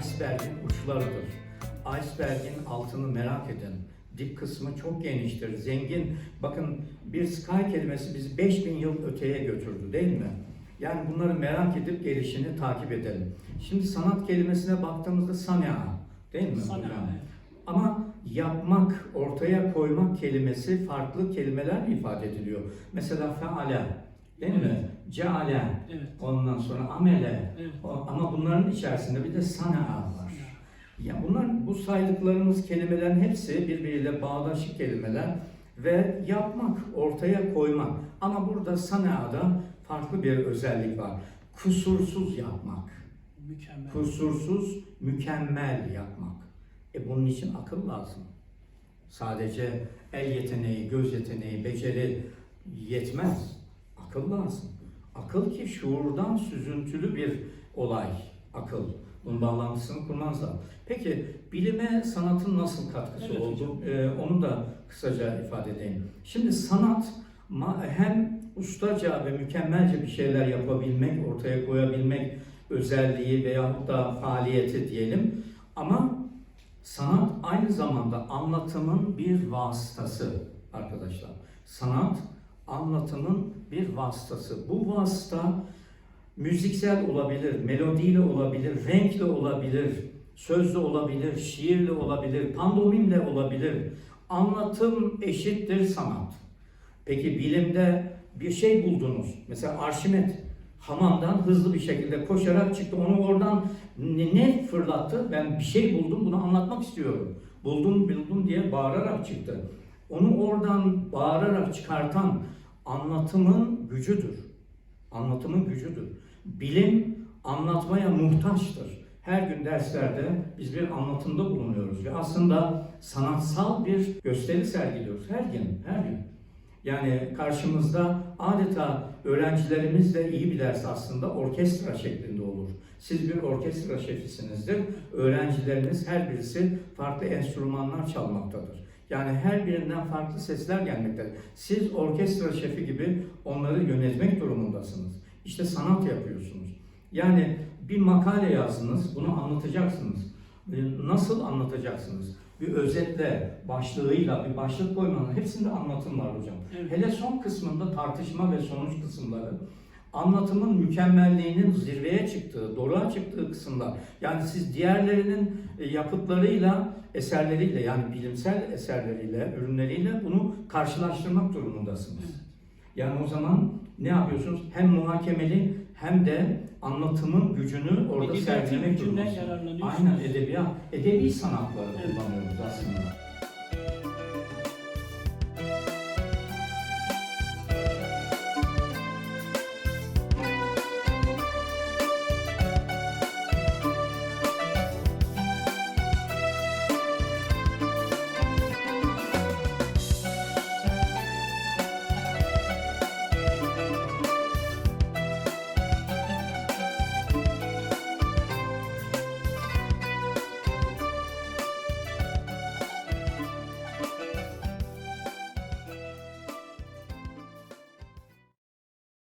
iceberg'in uçlarıdır. Iceberg'in altını merak edin. Dip kısmı çok geniştir, zengin. Bakın bir sky kelimesi bizi 5000 yıl öteye götürdü değil mi? Yani bunları merak edip gelişini takip edelim. Şimdi sanat kelimesine baktığımızda sanaa değil mi? Sana. Ama yapmak, ortaya koymak kelimesi farklı kelimeler ifade ediliyor. Mesela feale, değil mi? Ceale, Evet. ondan sonra amele. Evet. O- Ama bunların içerisinde bir de sanaa var. Ya bunlar bu saydıklarımız kelimelerin hepsi birbiriyle bağdaşık kelimeler ve yapmak, ortaya koymak. Ama burada sanaada farklı bir özellik var. Kusursuz yapmak. Mükemmel. Kusursuz, mükemmel yapmak. E bunun için akıl lazım. Sadece el yeteneği, göz yeteneği, beceri yetmez. Akıl lazım. Akıl ki şuurdan süzüntülü bir olay. Akıl. Bunun bağlantısını kurmanız lazım. Peki bilime sanatın nasıl katkısı Evet oldu? hocam. Ee, onu da kısaca ifade edeyim. Şimdi sanat hem ustaca ve mükemmelce bir şeyler yapabilmek, ortaya koyabilmek özelliği veyahut da faaliyeti diyelim. Ama sanat aynı zamanda anlatımın bir vasıtası arkadaşlar. Sanat anlatımın bir vasıtası. Bu vasıta müziksel olabilir, melodiyle olabilir, renkle olabilir, sözle olabilir, şiirle olabilir, pandomimle olabilir. Anlatım eşittir sanat. Peki bilimde bir şey buldunuz. Mesela Arşimet hamamdan hızlı bir şekilde koşarak çıktı. Onu oradan ne fırlattı? Ben bir şey buldum, bunu anlatmak istiyorum. Buldum, buldum diye bağırarak çıktı. Onu oradan bağırarak çıkartan anlatımın gücüdür. Anlatımın gücüdür. Bilim anlatmaya muhtaçtır. Her gün derslerde biz bir anlatımda bulunuyoruz ve aslında sanatsal bir gösteri sergiliyoruz her gün, her gün. Yani karşımızda adeta öğrencilerimiz de iyi bir ders aslında orkestra şeklinde. Siz bir orkestra şefisinizdir. Öğrencileriniz her birisi farklı enstrümanlar çalmaktadır. Yani her birinden farklı sesler gelmektedir. Siz orkestra şefi gibi onları yönetmek durumundasınız. İşte sanat yapıyorsunuz. Yani bir makale yazdınız, bunu anlatacaksınız. E, Nasıl anlatacaksınız? Bir özetle, başlığıyla, bir başlık koymanın hepsinde anlatım var hocam. Evet. Hele son kısmında tartışma ve sonuç kısımları anlatımın mükemmelliğinin zirveye çıktığı, doruğa çıktığı kısımlar. Yani siz diğerlerinin e, yapıtlarıyla, eserleriyle yani bilimsel eserleriyle, ürünleriyle bunu karşılaştırmak durumundasınız. Yani o zaman ne yapıyorsunuz? Hem muhakemeli hem de anlatımın gücünü orada sergilemek durumundasınız. Aynen edebiyat, edebi sanatları Evet. kullanıyoruz aslında.